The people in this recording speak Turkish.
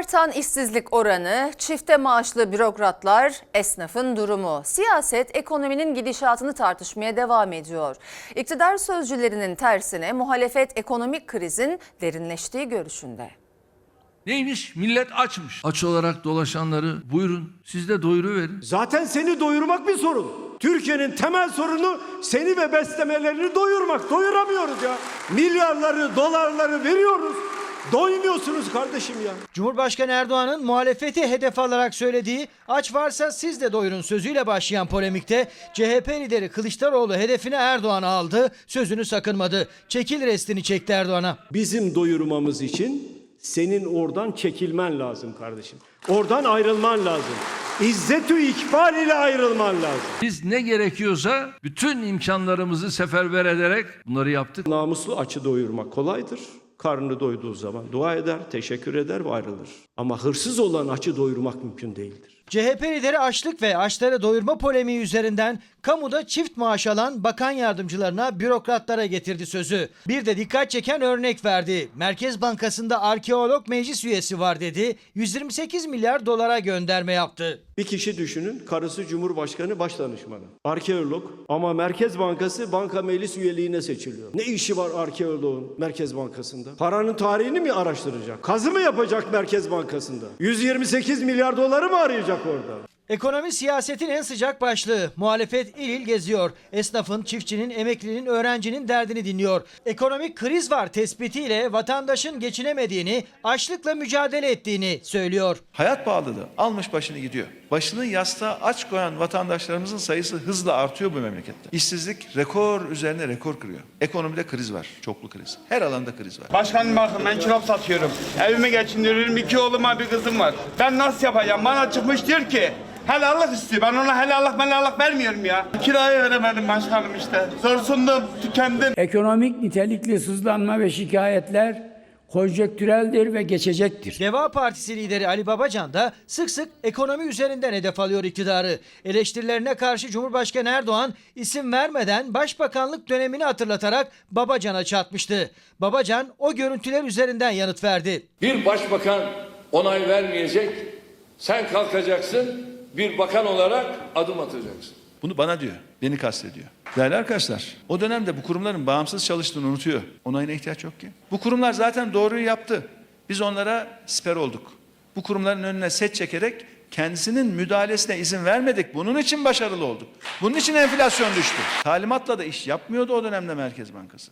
Artan işsizlik oranı, çifte maaşlı bürokratlar, esnafın durumu. Siyaset ekonominin gidişatını tartışmaya devam ediyor. İktidar sözcülerinin tersine muhalefet ekonomik krizin derinleştiği görüşünde. Neymiş? Millet açmış. Aç olarak dolaşanları buyurun siz de doyuruverin. Zaten seni doyurmak bir sorun. Türkiye'nin temel sorunu seni ve beslemelerini doyurmak. Doyuramıyoruz ya. Milyarları, dolarları veriyoruz. Doymuyorsunuz kardeşim ya. Cumhurbaşkanı Erdoğan'ın muhalefeti hedef alarak söylediği aç varsa siz de doyurun sözüyle başlayan polemikte CHP lideri Kılıçdaroğlu hedefine Erdoğan'ı aldı, sözünü sakınmadı. Çekil restini çekti Erdoğan'a. Bizim doyurmamız için senin oradan çekilmen lazım kardeşim. Oradan ayrılman lazım. İzzetü ikbal ile ayrılman lazım. Biz ne gerekiyorsa bütün imkanlarımızı seferber ederek bunları yaptık. Namuslu açı doyurmak kolaydır. Karnını doyduğu zaman dua eder, teşekkür eder ve ayrılır. Ama hırsız olan açı doyurmak mümkün değildir. CHP lideri açlık ve açları doyurma polemiği üzerinden kamuda çift maaş alan bakan yardımcılarına, bürokratlara getirdi sözü. Bir de dikkat çeken örnek verdi. Merkez Bankası'nda arkeolog meclis üyesi var dedi. 128 milyar dolara gönderme yaptı. Bir kişi düşünün, karısı Cumhurbaşkanı Başdanışmanı. Arkeolog ama Merkez Bankası banka meclis üyeliğine seçiliyor. Ne işi var arkeoloğun Merkez Bankası'nda? Paranın tarihini mi araştıracak? Kazı mı yapacak Merkez Bankası'nda? 128 milyar doları mı arayacak orada? Ekonomi siyasetin en sıcak başlığı. Muhalefet il il geziyor. Esnafın, çiftçinin, emeklinin, öğrencinin derdini dinliyor. Ekonomik kriz var tespitiyle vatandaşın geçinemediğini, açlıkla mücadele ettiğini söylüyor. Hayat pahalılığı almış başını gidiyor. Başını yastığa aç koyan vatandaşlarımızın sayısı hızla artıyor bu memlekette. İşsizlik rekor üzerine rekor kırıyor. Ekonomide kriz var, çoklu kriz. Her alanda kriz var. Başkanım bakın ben çorap satıyorum. Evimi geçindiriyorum. iki oğluma bir kızım var. Ben nasıl yapacağım? Bana çıkmış diyor ki helallik istiyor. Ben ona helallik helallik vermiyorum ya. Kirayı veremedim başkanım işte. Zorsundum, tükendim. Ekonomik nitelikli sızlanma ve şikayetler konjektüreldir ve geçecektir. Deva Partisi lideri Ali Babacan da sık sık ekonomi üzerinden hedef alıyor iktidarı. Eleştirilerine karşı Cumhurbaşkanı Erdoğan isim vermeden başbakanlık dönemini hatırlatarak Babacan'a çatmıştı. Babacan o görüntüler üzerinden yanıt verdi. Bir başbakan onay vermeyecek. Sen kalkacaksın. Bir bakan olarak adım atacaksın. Bunu bana diyor, beni kastediyor. Değerli arkadaşlar, o dönemde bu kurumların bağımsız çalıştığını unutuyor. Onayına ihtiyaç yok ki. Bu kurumlar zaten doğruyu yaptı. Biz onlara siper olduk. Bu kurumların önüne set çekerek kendisinin müdahalesine izin vermedik. Bunun için başarılı olduk. Bunun için enflasyon düştü. Talimatla da iş yapmıyordu o dönemde Merkez Bankası.